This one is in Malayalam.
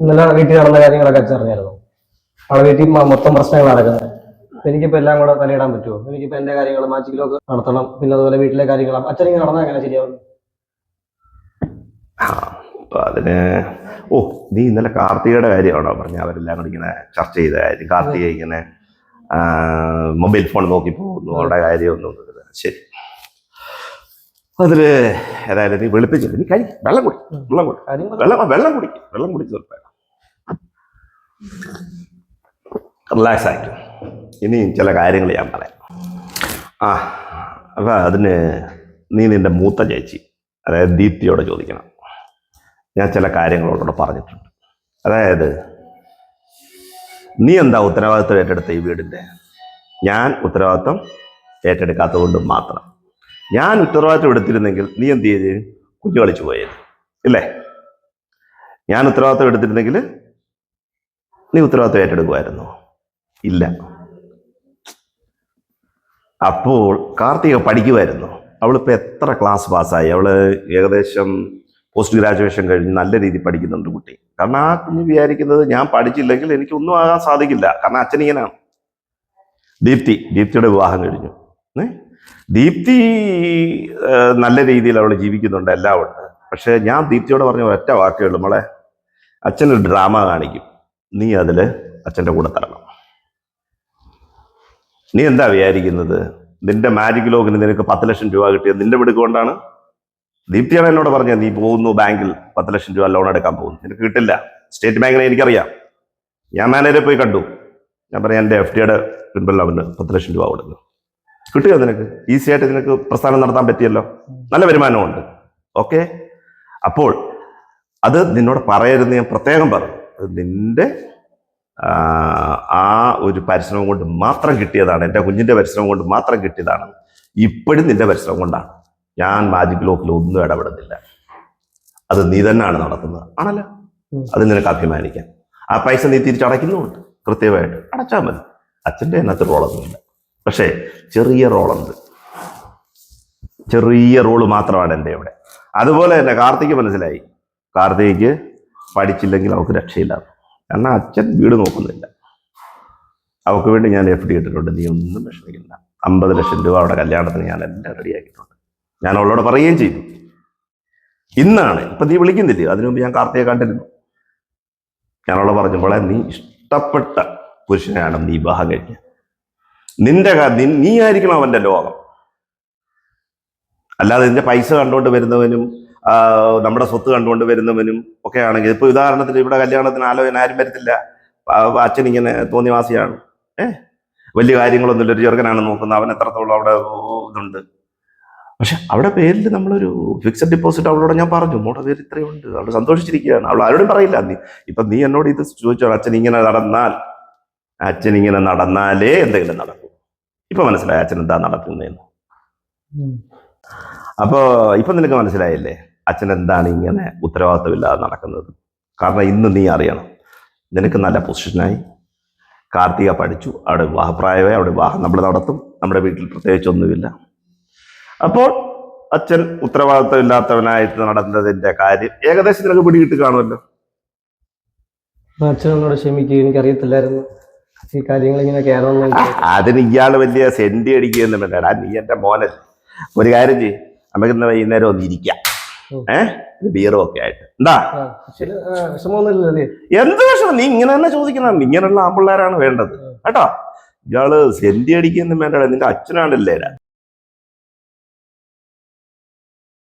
ഇന്നലെ വീട്ടിൽ നടന്ന കാര്യങ്ങളൊക്കെ അച്ഛൻ അറിഞ്ഞായിരുന്നു അവിടെ വീട്ടിൽ മൊത്തം പ്രശ്നങ്ങൾ നടക്കുന്നത്. എനിക്കിപ്പോ എല്ലാം കൂടെ തലയിടാൻ പറ്റുമോ? എനിക്കിപ്പോ എന്റെ കാര്യങ്ങൾ മാച്ചിക്കലൊക്കെ നടത്തണം. പിന്നെ അതുപോലെ വീട്ടിലെ കാര്യങ്ങൾ അച്ഛൻ ഇങ്ങനെ നടന്നാൽ എങ്ങനെ ശരിയാവും? അപ്പൊ അതിന് ഓ നീ ഇന്നലെ കാർത്തികയുടെ കാര്യമാണോ പറഞ്ഞ? അവരെല്ലാം കൂടി ഇങ്ങനെ ചർച്ച ചെയ്ത കാര്യം. കാർത്തിക ഇങ്ങനെ മൊബൈൽ ഫോൺ നോക്കി പോകുന്നു. അവരുടെ കാര്യമൊന്നും. ശരി. അതിൽ ഏതായാലും നീ വെളുപ്പിച്ചില്ല നീ കഴി വെള്ളം കുടി വെള്ളം കുടി. വെള്ളം വെള്ളം കുടിക്കും വെള്ളം കുടിച്ച് തീർപ്പാണ് റിലാക്സ് ആയിട്ട്. ഇനിയും ചില കാര്യങ്ങൾ ഞാൻ പറയാം. ആ അപ്പം അതിന് നീ നിന്റെ മൂത്ത ചേച്ചി അതായത് ദീപ്തിയോട് ചോദിക്കണം. ഞാൻ ചില കാര്യങ്ങളോടോട് പറഞ്ഞിട്ടുണ്ട്. അതായത് നീ എന്താ ഉത്തരവാദിത്വം ഏറ്റെടുത്ത ഈ വീടിന്റെ ഞാൻ ഉത്തരവാദിത്വം ഏറ്റെടുക്കാത്തത് കൊണ്ട് മാത്രം. ഞാൻ ഉത്തരവാദിത്വം എടുത്തിരുന്നെങ്കിൽ നീ എന്ത് ചെയ്ത്? കുഞ്ഞു കളിച്ചു പോയത് ഇല്ലേ? ഞാൻ ഉത്തരവാദിത്വം എടുത്തിരുന്നെങ്കിൽ നീ ഉത്തരവാദിത്വം ഏറ്റെടുക്കുമായിരുന്നു? ഇല്ല. അപ്പോൾ കാർത്തിക പഠിക്കുമായിരുന്നു. അവളിപ്പോൾ എത്ര ക്ലാസ് പാസ്സായി അവൾ ഏകദേശം പോസ്റ്റ് ഗ്രാജുവേഷൻ കഴിഞ്ഞ് നല്ല രീതിയിൽ പഠിക്കുന്നുണ്ട് കുട്ടി. കാരണം ആ കുഞ്ഞ് വിചാരിക്കുന്നത് ഞാൻ പഠിച്ചില്ലെങ്കിൽ എനിക്കൊന്നും ആകാൻ സാധിക്കില്ല. കാരണം അച്ഛൻ ഇങ്ങനെയാണ് ദീപ്തി ദീപ്തിയുടെ വിവാഹം കഴിഞ്ഞു. ഏ? ദീപ്തി നല്ല രീതിയിൽ അവൾ ജീവിക്കുന്നുണ്ട് എല്ലാം ഉണ്ട് പക്ഷേ ഞാൻ ദീപ്തിയോട് പറഞ്ഞ ഒറ്റ വാക്കേ ഉള്ളൂ മോളെ അച്ഛനൊരു ഡ്രാമ കാണിക്കും. നീ അതിൽ അച്ഛന്റെ കൂടെ തരണം. നീ എന്താ വിചാരിക്കുന്നത്? നിന്റെ മാജിക് ലോകിന് നിനക്ക് പത്ത് ലക്ഷം രൂപ കിട്ടിയത് നിന്റെ മിടുക്ക് കൊണ്ടാണ്? ദീപ്തിയാണ് എന്നോട് പറഞ്ഞത് നീ പോകുന്നു ബാങ്കിൽ പത്ത് ലക്ഷം രൂപ ലോൺ എടുക്കാൻ പോകുന്നു. നിനക്ക് കിട്ടില്ല. സ്റ്റേറ്റ് ബാങ്കിനെ എനിക്കറിയാം. ഞാൻ മാനേജറെ പോയി കണ്ടു. ഞാൻ പറയാം എന്റെ എഫ് ഡിയുടെ പിൻബലിൽ അവന് പത്ത് ലക്ഷം രൂപ കൊടുക്കുന്നു. കിട്ടുക നിനക്ക്? ഈസി ആയിട്ട് നിനക്ക് പ്രസ്ഥാനം നടത്താൻ പറ്റിയല്ലോ. നല്ല വരുമാനമുണ്ട്. ഓക്കെ അപ്പോൾ അത് നിന്നോട് പറയരുത് ഞാൻ പ്രത്യേകം പറഞ്ഞു. അത് നിന്റെ ആ, ആ ഒരു പരിശ്രമം കൊണ്ട് മാത്രം കിട്ടിയതാണ്. എന്റെ കുഞ്ഞിന്റെ പരിശ്രമം കൊണ്ട് മാത്രം കിട്ടിയതാണ്. ഇപ്പോഴും നിന്റെ പരിശ്രമം കൊണ്ടാണ്. ഞാൻ മാജിക് ലോക്കിൽ ഒന്നും ഇടപെടുന്നില്ല. അത് നീ തന്നെയാണ് നടത്തുന്നത്. ആണല്ലോ? അത് നിനക്ക് അഭിമാനിക്കാം. ആ പൈസ നീ തിരിച്ചടയ്ക്കുന്നുമുണ്ട് കൃത്യമായിട്ട് അടച്ചാൽ മതി. അച്ഛന്റെ അതിനകത്ത് റോളൊന്നുമില്ല പക്ഷേ ചെറിയ റോളുണ്ട്. ചെറിയ റോൾ മാത്രമാണ് എന്റെ ഇവിടെ. അതുപോലെ തന്നെ കാർത്തിക്ക് മനസ്സിലായി. കാർത്തിക്ക് പഠിച്ചില്ലെങ്കിൽ അവൾക്ക് രക്ഷയില്ല കാരണം അച്ഛൻ വീട് നോക്കുന്നില്ല. അവൾക്ക് വേണ്ടി ഞാൻ എഫ് ഡി ഇട്ടിട്ടുണ്ട്. നീ ഒന്നും വിഷമിക്കില്ല അമ്പത് ലക്ഷം രൂപ അവിടെ കല്യാണത്തിന് ഞാൻ എല്ലാം റെഡിയാക്കിയിട്ടുണ്ട് ഞാൻ അവളോട് പറയുകയും ചെയ്തു. ഇന്നാണ് ഇപ്പൊ നീ വിളിക്കുന്നില്ലേ? അതിനു മുമ്പ് ഞാൻ കാർത്തിയെ കണ്ടിരുന്നു. ഞാൻ അവളോട് പറഞ്ഞു നീ ഇഷ്ടപ്പെട്ട പുരുഷനെയാണ് നീ വിവാഹം കഴിക്കാൻ നിന്റെ നി- ആയിരിക്കണം അവന്റെ ലോകം. അല്ലാതെ നിന്റെ പൈസ കണ്ടുകൊണ്ട് വരുന്നവനും നമ്മുടെ സ്വത്ത് കണ്ടുകൊണ്ട് വരുന്നവനും ഒക്കെ ആണെങ്കിൽ ഇപ്പൊ ഉദാഹരണത്തിന് ഇവിടെ കല്യാണത്തിന് ആലോചന ആരും വരത്തില്ല. അച്ഛൻ ഇങ്ങനെ തോന്നിവാസിയാണ്. ഏ? വലിയ കാര്യങ്ങളൊന്നുമില്ല. ഒരു ചെറുക്കനാണ് നോക്കുന്നത്. അവൻ എത്രത്തോളം അവിടെ ഇതുണ്ട്. പക്ഷെ അവിടെ പേരിൽ നമ്മളൊരു ഫിക്സഡ് ഡെപ്പോസിറ്റ് അവളോട് ഞാൻ പറഞ്ഞു. മോടെ പേര് ഇത്രയുണ്ട്. അവൾ സന്തോഷിച്ചിരിക്കുകയാണ്. അവൾ ആരോടും പറയില്ല. നീ ഇപ്പൊ നീ എന്നോട് ഇത് ചോദിച്ചോ അച്ഛൻ ഇങ്ങനെ നടന്നാൽ അച്ഛൻ ഇങ്ങനെ നടന്നാലേ എന്തെങ്കിലും നടക്കും. ഇപ്പൊ മനസ്സിലായ അച്ഛൻ എന്താ നടക്കുന്നതെന്ന്. അപ്പോ ഇപ്പൊ നിനക്ക് മനസ്സിലായില്ലേ? അച്ഛൻ എന്താണ് ഇങ്ങനെ ഉത്തരവാദിത്തമില്ലാതെ നടക്കുന്നത്? കാരണം ഇന്ന് നീ അറിയണം. നിനക്ക് നല്ല പൊസിഷനായി കാർത്തിക പഠിച്ചു. അവിടെ വിവാഹപ്രായമായി. അവിടെ വിവാഹം നമ്മൾ നടത്തും. നമ്മുടെ വീട്ടിൽ പ്രത്യേകിച്ചൊന്നുമില്ല. അപ്പോൾ അച്ഛൻ ഉത്തരവാദിത്തമില്ലാത്തവനായിട്ട് നടന്നതിന്റെ കാര്യം ഏകദേശം നിനക്ക് പിടികിട്ട് കാണുമല്ലോ. അച്ഛനോട് ക്ഷമിക്കുക എനിക്കറിയത്തില്ലായിരുന്നു. ഈ കാര്യങ്ങൾ ഇങ്ങനെ അതിന് ഇയാൾ വലിയ സെന്റി അടിക്കുകയെന്ന് വേണ്ടടാ നീ എന്റെ മോനല്ലേ. ഒരു കാര്യം ചെയ്യ് നമുക്ക് ഇന്ന് വൈകുന്നേരം ഒന്ന് ഇരിക്കാം. ഏഹ് ബിയറും ബീറും ഒക്കെ ആയിട്ട്. എന്താ? എന്ത് വിഷമം? നീ ഇങ്ങനെ തന്നെ ചോദിക്കണം ഇങ്ങനെയുള്ള ആമ്പിള്ളേരാണ് വേണ്ടത്. കേട്ടോ? ഇയാൾ സെന്റി അടിക്കുന്ന വേണ്ടടാ നിന്റെ അച്ഛനാണല്ലേ